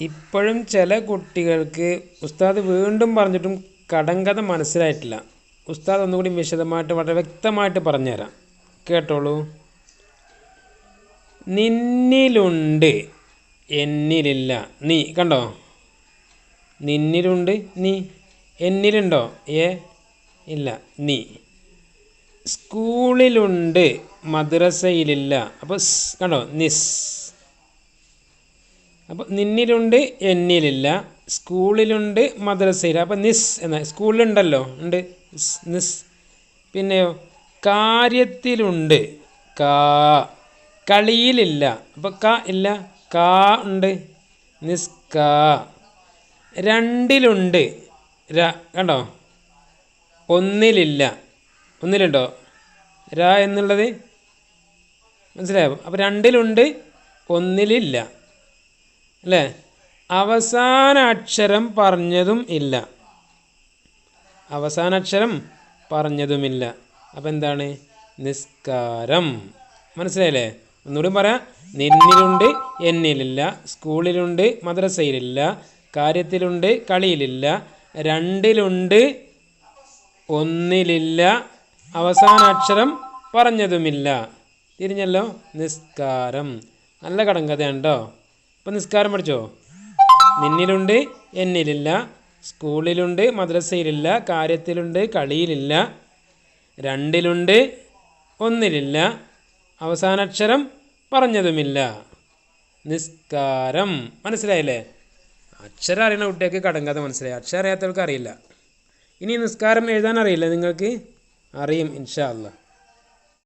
ഇപ്പോഴും ചില കുട്ടികൾക്ക് ഉസ്താദ് വീണ്ടും പറഞ്ഞിട്ടും കടങ്കഥ മനസ്സിലായിട്ടില്ല. ഉസ്താദ് ഒന്നുകൂടി വിശദമായിട്ട് വളരെ വ്യക്തമായിട്ട് പറഞ്ഞുതരാം. കേട്ടോളൂ. നിന്നിലുണ്ട് എന്നിലില്ല നീ കണ്ടോ? നിന്നിലുണ്ട് നീ എന്നിലുണ്ടോ ഏ ഇല്ല നീ സ്കൂളിലുണ്ട് മദ്രസയിലില്ല അപ്പോൾ കണ്ടോ? നിസ് അപ്പോൾ നിന്നിലുണ്ട് എന്നിലില്ല. സ്കൂളിലുണ്ട് മദ്രസയിൽ അപ്പോൾ നിസ് എന്ന സ്കൂളിലുണ്ടല്ലോ. ഉണ്ട്. നിസ്. പിന്നെയോ? കാര്യത്തിലുണ്ട്. കാ. കളിയിലില്ല. അപ്പോൾ ക ഇല്ല. കാ ഉണ്ട്. നിസ് കാ. രണ്ടിലുണ്ട്. ര കണ്ടോ? ഒന്നിലില്ല. ഒന്നിലുണ്ടോ? ര എന്നുള്ളത്? മനസ്സിലായോ? അപ്പോൾ രണ്ടിലുണ്ട് ഒന്നിലില്ല. അല്ലേ? അവസാന അക്ഷരം പറഞ്ഞതും ഇല്ല. അവസാന അക്ഷരം പറഞ്ഞതുമില്ല അപ്പം എന്താണ്? നിസ്കാരം. മനസ്സിലായില്ലേ? ഒന്നുകൂടി പറയാം. നിന്നിലുണ്ട് എന്നിലില്ല സ്കൂളിലുണ്ട് മദ്രസയിലില്ല കാര്യത്തിലുണ്ട് കളിയിലില്ല രണ്ടിലുണ്ട് ഒന്നിലില്ല അവസാന അക്ഷരം പറഞ്ഞതുമില്ല. തിരിഞ്ഞല്ലോ. നിസ്കാരം. നല്ല കടങ്കഥയാണ് കേട്ടോ ഇപ്പം നിസ്കാരം പഠിച്ചോ? നിന്നിലുണ്ട് എന്നിലില്ല. സ്കൂളിലുണ്ട് മദ്രസയിലില്ല കാര്യത്തിലുണ്ട് കളിയിലില്ല. രണ്ടിലുണ്ട് ഒന്നിലില്ല. അവസാന അക്ഷരം പറഞ്ഞതുമില്ല. നിസ്കാരം. മനസ്സിലായില്ലേ? അക്ഷരം അറിയുന്ന കുട്ടികൾക്ക് കടങ്കാതെ മനസ്സിലായി. അക്ഷരം അറിയാത്തവർക്ക് അറിയില്ല. ഇനി നിസ്കാരം എഴുതാൻ അറിയില്ല നിങ്ങൾക്ക്? അറിയും ഇൻഷാ അല്ലാ